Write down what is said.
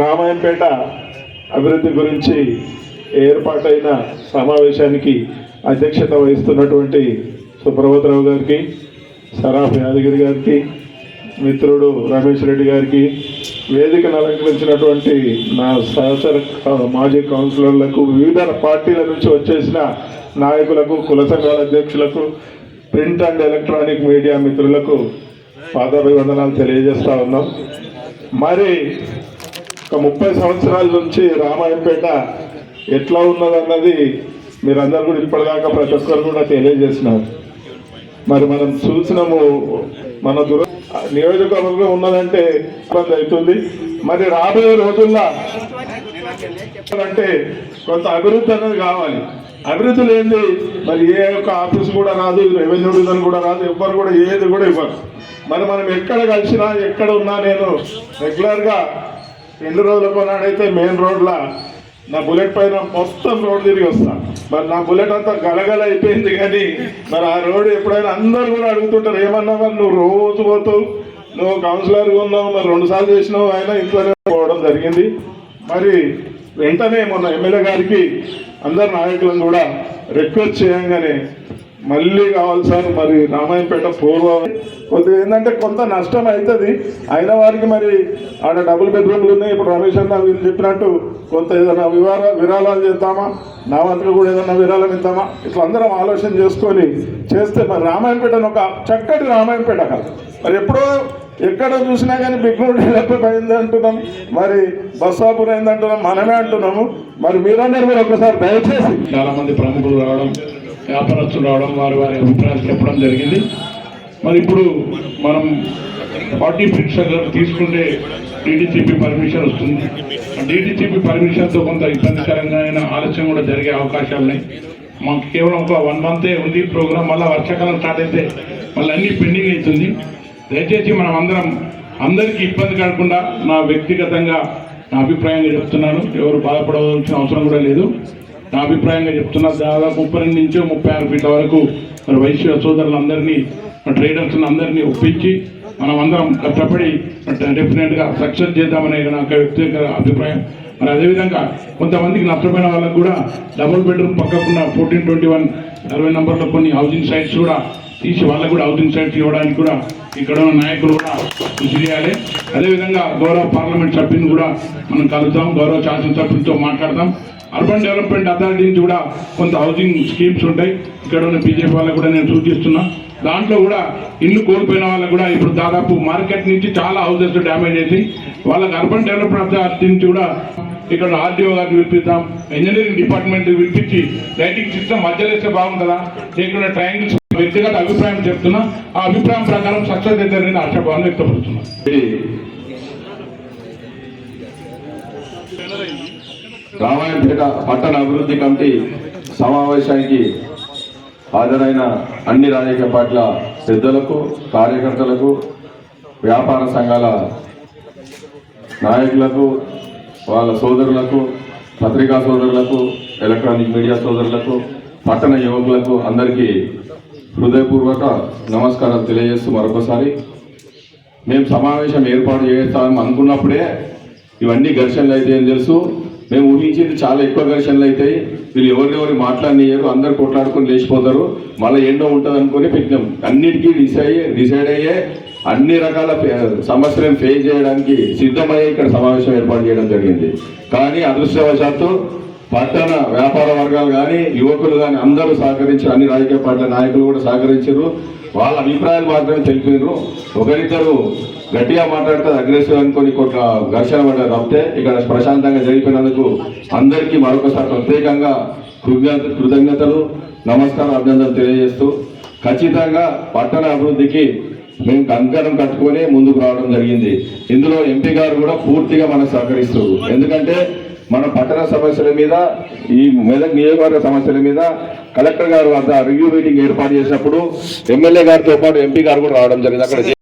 రామాయంపేట అభివృద్ధి గురించి ఏర్పాటైన సమావేశానికి అధ్యక్షత వహిస్తున్నటువంటి సుప్రభాతరావు గారికి సరాఫ్ యాదగిరి గారికి మిత్రుడు రమేష్ రెడ్డి గారికి వేదికను అలంకరించినటువంటి నా సహచర మాజీ కౌన్సిలర్లకు వివిధ పార్టీల నుంచి వచ్చేసిన నాయకులకు కుల సంఘాల అధ్యక్షులకు ప్రింట్ అండ్ ఎలక్ట్రానిక్ మీడియా మిత్రులకు పాదాభివందనాలు తెలియజేస్తా ఉన్నాం. మరి ఒక ముప్పై సంవత్సరాల నుంచి రామాయంపేట ఎట్లా ఉన్నదన్నది మీరందరూ కూడా ఇప్పటిదాకా ప్రతి ఒక్కరు కూడా తెలియజేసినారు. మరి మనం చూసినాము మన దుర నియోజకవర్గం ఉన్నదంటే ఇబ్బంది అవుతుంది. మరి రాబోయే రోజుల్లో అంటే కొంత అభివృద్ధి అనేది కావాలి. అభివృద్ధి లేనిది మరి ఏ ఒక్క ఆఫీస్ కూడా రాదు రెవెన్యూ డివిజన్ కూడా రాదు ఎవ్వరు కూడా ఏది కూడా ఇవ్వరు. మరి మనం ఎక్కడ కలిసినా ఎక్కడ ఉన్నా నేను రెగ్యులర్గా రెండు రోజులకు నాడైతే మెయిన్ రోడ్ల నా బుల్లెట్ పైన మొత్తం రోడ్ తిరిగి వస్తా. మరి నా బుల్లెట్ అంతా గలగల అయిపోయింది కానీ మరి ఆ రోడ్ ఎప్పుడైనా అందరు కూడా అడుగుతుంటారు ఏమన్నా మరి నువ్వు రోజు పోతావు? నువ్వు కౌన్సిలర్గా ఉన్నావు మరి రెండు సార్లు చేసినావు ఆయన ఇంట్లోనే పోవడం జరిగింది. మరి వెంటనే మొన్న ఎమ్మెల్యే గారికి అందరు నాయకులను కూడా రిక్వెస్ట్ చేయంగానే మళ్ళీ కావాలి సార్ మరి రామాయంపేట పూర్వ కొద్దిగా ఏంటంటే కొంత నష్టం అవుతుంది. అయిన వారికి మరి ఆడ డబుల్ బెడ్రూమ్లు ఉన్నాయి. ఇప్పుడు రమేష్ అన్న వీళ్ళు చెప్పినట్టు కొంత ఏదైనా వివర విరాళాలు చేద్దామా? నా వంతులు కూడా ఏదైనా విరాళం ఇద్దామా? ఇట్లా అందరం ఆలోచన చేసుకొని చేస్తే మరి రామాయంపేటను ఒక చక్కటి రామాయంపేట కాదు. మరి ఎప్పుడో ఎక్కడ చూసినా కానీ బిగ్నూరు డెవలప్ అయింది అంటున్నాం. మరి బస్సాపూర్ అయింది అంటున్నాం. మనమే అంటున్నాము. మరి మీరందరూ మీరు ఒకసారి దయచేసి చాలా మంది ప్రముఖులు రావడం వ్యాపారస్తులు రావడం వారి వారి అభిప్రాయాలు చెప్పడం జరిగింది. మరి ఇప్పుడు మనం ఫార్టీ ఫిక్స్ తీసుకుంటే డీడీసీపీ పర్మిషన్ వస్తుంది. డీడీసీపీ పర్మిషన్తో కొంత ఇబ్బందికరంగా అయిన ఆలస్యం కూడా జరిగే అవకాశాలు ఉన్నాయి. మాకు కేవలం ఒక వన్ మంతే ఉంది ప్రోగ్రామ్ మళ్ళీ వర్షాకాలం స్టార్ట్ అయితే మళ్ళీ అన్నీ పెండింగ్ అవుతుంది. దయచేసి మనం అందరం అందరికీ ఇబ్బంది కాకుండా నా వ్యక్తిగతంగా నా అభిప్రాయంగా చెప్తున్నాను. ఎవరు బాధపడవలసిన అవసరం కూడా లేదు. నా అభిప్రాయంగా చెప్తున్నా దాదాపు ముప్పై రెండు నుంచి ముప్పై ఆరు ఫీట్ల వరకు మరి వైశ్య సోదరులందరినీ ట్రేడర్స్ అందరినీ ఒప్పించి మనం అందరం కష్టపడి డెఫినెట్గా సక్సెస్ చేద్దామనే నాకు వ్యక్తిగత అభిప్రాయం. మరి అదేవిధంగా కొంతమందికి నష్టపోయిన వాళ్ళకు కూడా డబుల్ బెడ్రూమ్ పక్కకున్న ఫోర్టీన్ ట్వంటీ వన్ అరవై నంబర్లో కొన్ని హౌసింగ్ సైట్స్ కూడా తీసి వాళ్ళకు కూడా హౌసింగ్ సైట్స్ ఇవ్వడానికి కూడా ఇక్కడ ఉన్న నాయకులు కూడా కృషి చేయాలి. అదేవిధంగా గౌరవ పార్లమెంట్ సభ్యుని కూడా మనం కలుద్దాం గౌరవ శాసనసభ్యులతో మాట్లాడదాం. అర్బన్ డెవలప్మెంట్ అథారిటీ నుంచి కూడా కొంత హౌసింగ్ స్కీమ్స్ ఉంటాయి. ఇక్కడ ఉన్న బీజేపీ వాళ్ళకు కూడా నేను సూచిస్తున్నా. దాంట్లో కూడా ఇల్లు కోల్పోయిన వాళ్ళకు కూడా ఇప్పుడు దాదాపు మార్కెట్ నుంచి చాలా హౌసెస్ డ్యామేజ్ చేసి వాళ్ళకి అర్బన్ డెవలప్మెంట్ అథారిటీ నుంచి కూడా ఇక్కడ ఆర్డీఓ గారిని పిలిపిద్దాం. ఇంజనీరింగ్ డిపార్ట్మెంట్ పిలిపించి లైటింగ్ సిస్టమ్ మధ్యలో వేస్తే బాగుంటుందా? లేకుండా ట్రయాంగిల్స్ వ్యక్తిగత అభిప్రాయం చెప్తున్నా ఆ అభిప్రాయం ప్రకారం సక్సెస్ అవుతారని ఆశాభావాన్ని వ్యక్తపడుతున్నా రామాయణపేట పట్టణ అభివృద్ధి కమిటీ సమావేశానికి హాజరైన అన్ని రాజకీయ పార్టీల పెద్దలకు కార్యకర్తలకు వ్యాపార సంఘాల నాయకులకు వాళ్ళ సోదరులకు పత్రికా సోదరులకు ఎలక్ట్రానిక్ మీడియా సోదరులకు పట్టణ యువకులకు అందరికీ హృదయపూర్వక నమస్కారం తెలియజేస్తూ మరొకసారి మేము సమావేశం ఏర్పాటు చేస్తామని అనుకున్నప్పుడే ఇవన్నీ ఘర్షణలు అయితే ఏం తెలుసు. మేము ఊహించింది చాలా ఎక్కువ ఘర్షణలు అవుతాయి వీళ్ళు ఎవరినెవరు మాట్లాడనియరు. అందరు కొట్లాడుకొని లేచిపోతారు. మళ్ళీ ఎండో ఉంటుంది అనుకుని పెట్టినాం. అన్నిటికీ డిసైడ్ డిసైడ్ అయ్యే అన్ని రకాల సమస్యలను ఫేస్ చేయడానికి సిద్ధమయ్యే ఇక్కడ సమావేశం ఏర్పాటు చేయడం జరిగింది. కానీ అదృష్టవశాత్తు పట్టణ వ్యాపార వర్గాలు కానీ యువకులు కానీ అందరూ సహకరించారు అన్ని రాజకీయ పార్టీల నాయకులు కూడా సహకరించారు. వాళ్ళ అభిప్రాయాలు మాత్రమే తెలిపారు ఒకరిద్దరు గట్టిగా మాట్లాడితే అగ్రెసివ్ అనుకుని కొంత ఘర్షణ పడ్డారు తప్పితే ఇక్కడ ప్రశాంతంగా జరిగిపోయినందుకు అందరికీ మరొకసారి ప్రత్యేకంగా కృతజ్ఞత కృతజ్ఞతలు నమస్కారం అభినందనలు తెలియజేస్తూ ఖచ్చితంగా పట్టణ అభివృద్ధికి మేము కంకణం కట్టుకొని ముందుకు రావడం జరిగింది. ఇందులో ఎంపీ గారు కూడా పూర్తిగా మనకు సహకరిస్తారు ఎందుకంటే మన పట్టణ సమస్యల మీద ఈ మెదక్ నియోజకవర్గ సమస్యల మీద కలెక్టర్ గారు వద్ద రివ్యూ మీటింగ్ ఏర్పాటు చేసినప్పుడు ఎమ్మెల్యే గారితో పాటు ఎంపీ గారు కూడా రావడం జరిగింది. అక్కడ